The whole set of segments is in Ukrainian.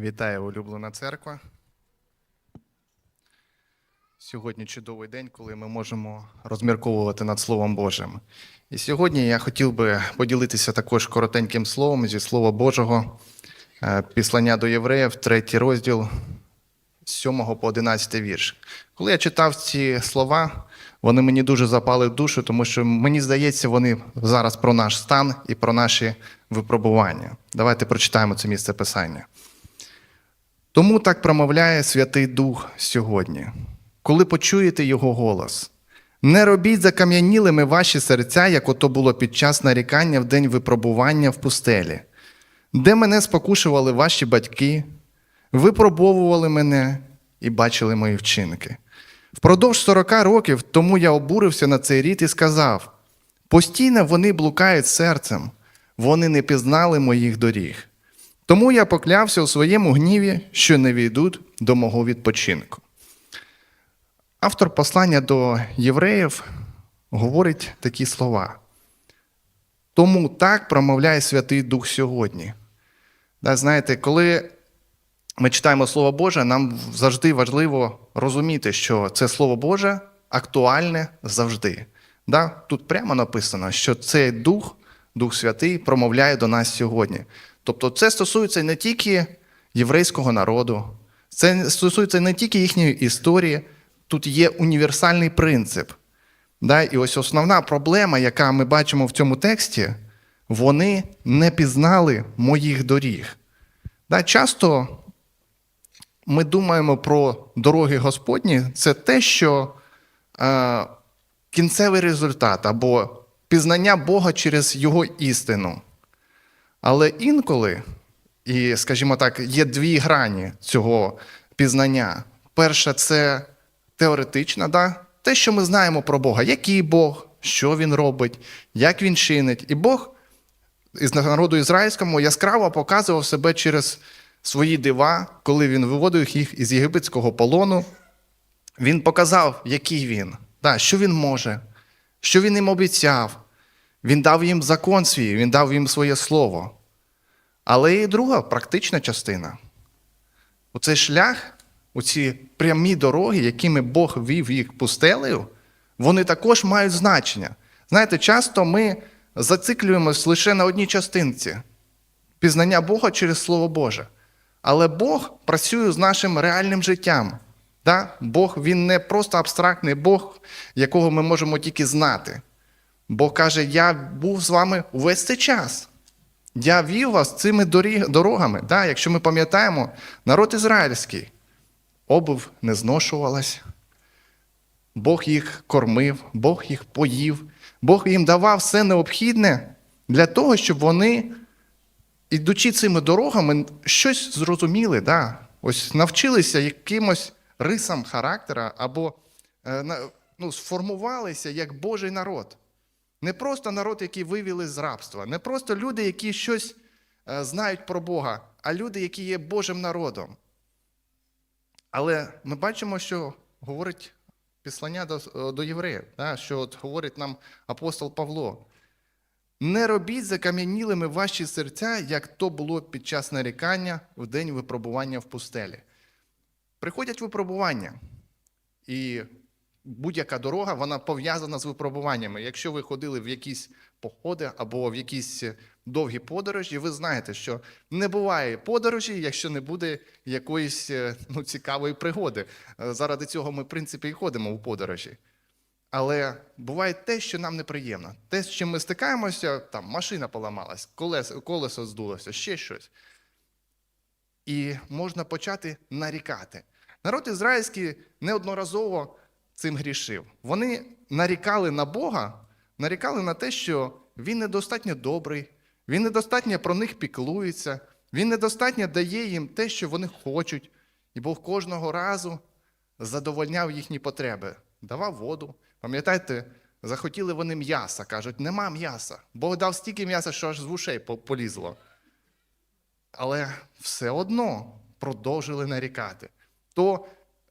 Вітаю, улюблена церква. Сьогодні чудовий день, коли ми можемо розмірковувати над Словом Божим. І сьогодні я хотів би поділитися також коротеньким словом зі Слова Божого, е, післання до євреїв, третій розділ з 7 по 11 вірш. Коли я читав ці слова, вони мені дуже запали в душу, тому що мені здається, вони зараз про наш стан і про наші випробування. Давайте прочитаємо це місце писання. Тому так промовляє Святий Дух сьогодні, коли почуєте Його голос. Не робіть закам'янілими ваші серця, як ото було під час нарікання в день випробування в пустелі, де мене спокушували ваші батьки, випробовували мене і бачили мої вчинки. Впродовж 40 років тому я обурився на цей рід і сказав: постійно вони блукають серцем, вони не пізнали моїх доріг. Тому я поклявся у своєму гніві, що не війдуть до мого відпочинку. Автор послання до євреїв говорить такі слова. Тому так промовляє Святий Дух сьогодні. Да, знаєте, коли ми читаємо Слово Боже, нам завжди важливо розуміти, що це Слово Боже актуальне завжди. Да? Тут прямо написано, що цей Дух, Дух Святий, промовляє до нас сьогодні. Тобто, це стосується не тільки єврейського народу, це стосується не тільки їхньої історії, тут є універсальний принцип. Да? І ось основна проблема, яка ми бачимо в цьому тексті, вони не пізнали моїх доріг. Да? Часто ми думаємо про дороги Господні, це те, що е, кінцевий результат або пізнання Бога через Його істину. Але інколи, і, скажімо так, є дві грані цього пізнання. Перша це теоретична, да? те, що ми знаємо про Бога, який Бог, що Він робить, як Він чинить. І Бог із народу ізраїльському яскраво показував себе через свої дива, коли він виводив їх із єгипетського полону. Він показав, який він, да, що він може, що він їм обіцяв. Він дав їм закон свій, він дав їм своє слово. Але і друга практична частина. Оцей шлях, оці прямі дороги, якими Бог вів їх пустелею, вони також мають значення. Знаєте, часто ми зациклюємось лише на одній частинці пізнання Бога через Слово Боже. Але Бог працює з нашим реальним життям. Да? Бог він не просто абстрактний Бог, якого ми можемо тільки знати. Бог каже: Я був з вами увесь цей час. Я вів вас цими дорогами. Да? Якщо ми пам'ятаємо, народ ізраїльський, обув не зношувалась, Бог їх кормив, Бог їх поїв, Бог їм давав все необхідне для того, щоб вони, ідучи цими дорогами, щось зрозуміли, да? ось навчилися якимось рисам характера або е, ну, сформувалися як Божий народ. Не просто народ, який вивели з рабства, не просто люди, які щось е, знають про Бога, а люди, які є Божим народом. Але ми бачимо, що говорить післання до, до євреїв, да, що от говорить нам апостол Павло. Не робіть закам'янілими ваші серця, як то було під час нарікання в день випробування в пустелі. Приходять випробування, і будь-яка дорога вона пов'язана з випробуваннями. Якщо ви ходили в якісь походи або в якісь довгі подорожі, ви знаєте, що не буває подорожі, якщо не буде якоїсь ну, цікавої пригоди. Заради цього ми, в принципі, і ходимо у подорожі. Але буває те, що нам неприємно. Те, з чим ми стикаємося, там машина поламалась, колесо, колесо здулося, ще щось. І можна почати нарікати. Народ ізраїльський неодноразово цим грішив. Вони нарікали на Бога, нарікали на те, що Він недостатньо добрий, Він недостатньо про них піклується, Він недостатньо дає їм те, що вони хочуть. І Бог кожного разу задовольняв їхні потреби, давав воду. Пам'ятаєте, захотіли вони м'яса, кажуть, нема м'яса. Бог дав стільки м'яса, що аж з вушей полізло. Але все одно продовжили нарікати. То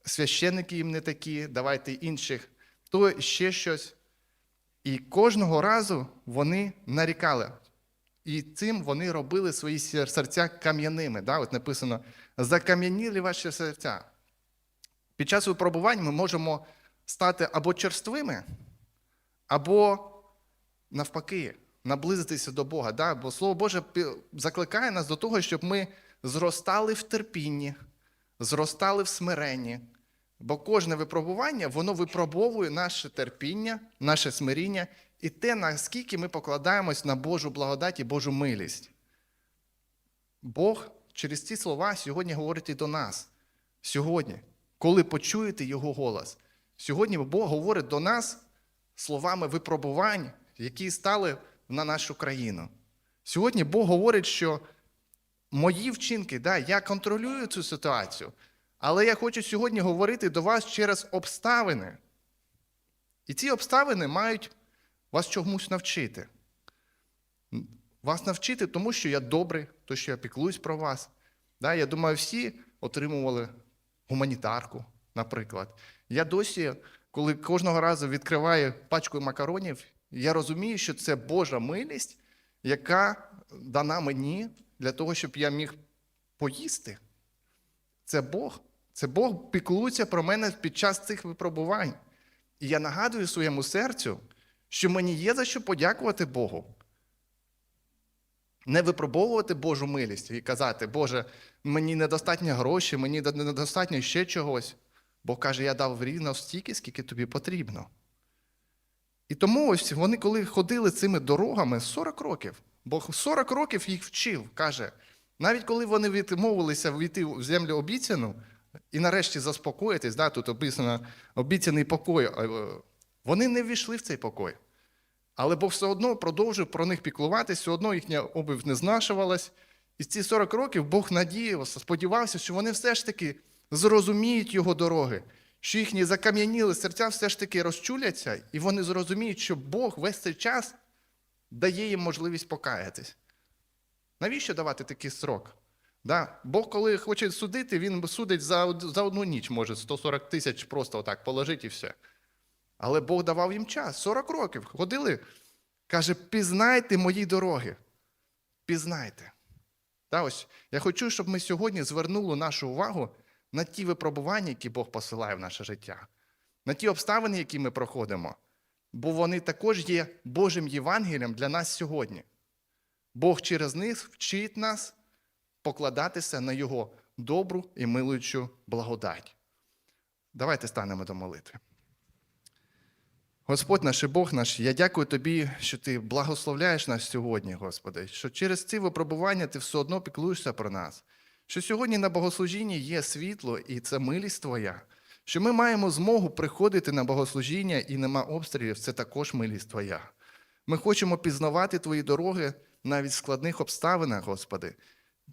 священники їм не такі, давайте інших, то ще щось. І кожного разу вони нарікали. і цим вони робили свої серця кам'яними. Да? От написано: закам'яніли ваші серця. Під час випробувань ми можемо стати або черствими, або навпаки, наблизитися до Бога. Да? Бо Слово Боже закликає нас до того, щоб ми зростали в терпінні, зростали в смиренні. Бо кожне випробування, воно випробовує наше терпіння, наше смиріння і те, наскільки ми покладаємось на Божу благодать і Божу милість. Бог через ці слова сьогодні говорить і до нас. Сьогодні, коли почуєте Його голос. Сьогодні Бог говорить до нас словами випробувань, які стали на нашу країну. Сьогодні Бог говорить, що мої вчинки, да, я контролюю цю ситуацію, але я хочу сьогодні говорити до вас через обставини. І ці обставини мають вас чомусь навчити. Вас навчити тому, що я добрий, то, що я піклуюсь про вас. Я думаю, всі отримували гуманітарку, наприклад. Я досі, коли кожного разу відкриваю пачку макаронів, я розумію, що це Божа милість, яка дана мені для того, щоб я міг поїсти. Це Бог. Це Бог піклується про мене під час цих випробувань. І я нагадую своєму серцю, що мені є за що подякувати Богу. Не випробовувати Божу милість і казати, Боже, мені недостатньо грошей, мені недостатньо ще чогось. Бог каже, я дав рівно стільки, скільки тобі потрібно. І тому ось вони, коли ходили цими дорогами 40 років, Бог 40 років їх вчив, каже, навіть коли вони відмовилися війти в землю обіцяну і нарешті заспокоїтись, да, тут описано обіцяний покой, е, вони не ввійшли в цей покой. Але Бог все одно продовжив про них піклуватись, все одно їхня обив не знашувалась. І ці 40 років Бог надіявся, сподівався, що вони все ж таки зрозуміють його дороги, що їхні закам'яніли серця все ж таки розчуляться, і вони зрозуміють, що Бог весь цей час дає їм можливість покаятись. Навіщо давати такий срок? Да? Бог, коли хоче судити, він судить за, за одну ніч, може 140 тисяч просто отак положить і все. Але Бог давав їм час 40 років. Ходили, каже, пізнайте мої дороги. Пізнайте. Та ось, я хочу, щоб ми сьогодні звернули нашу увагу на ті випробування, які Бог посилає в наше життя, на ті обставини, які ми проходимо. Бо вони також є Божим Євангелієм для нас сьогодні. Бог через них вчить нас покладатися на Його добру і милуючу благодать. Давайте станемо до молитви. Господь наш і Бог наш, я дякую Тобі, що Ти благословляєш нас сьогодні, Господи, що через ці випробування Ти все одно піклуєшся про нас, що сьогодні на богослужінні є світло і це милість Твоя, що ми маємо змогу приходити на богослужіння і нема обстрілів, це також милість Твоя. Ми хочемо пізнавати Твої дороги навіть в складних обставинах, Господи.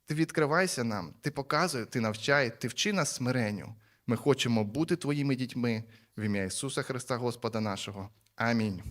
Ти відкривайся нам, Ти показуй, Ти навчай, Ти вчи нас смиренню. Ми хочемо бути Твоїми дітьми в ім'я Ісуса Христа Господа нашого. Амінь.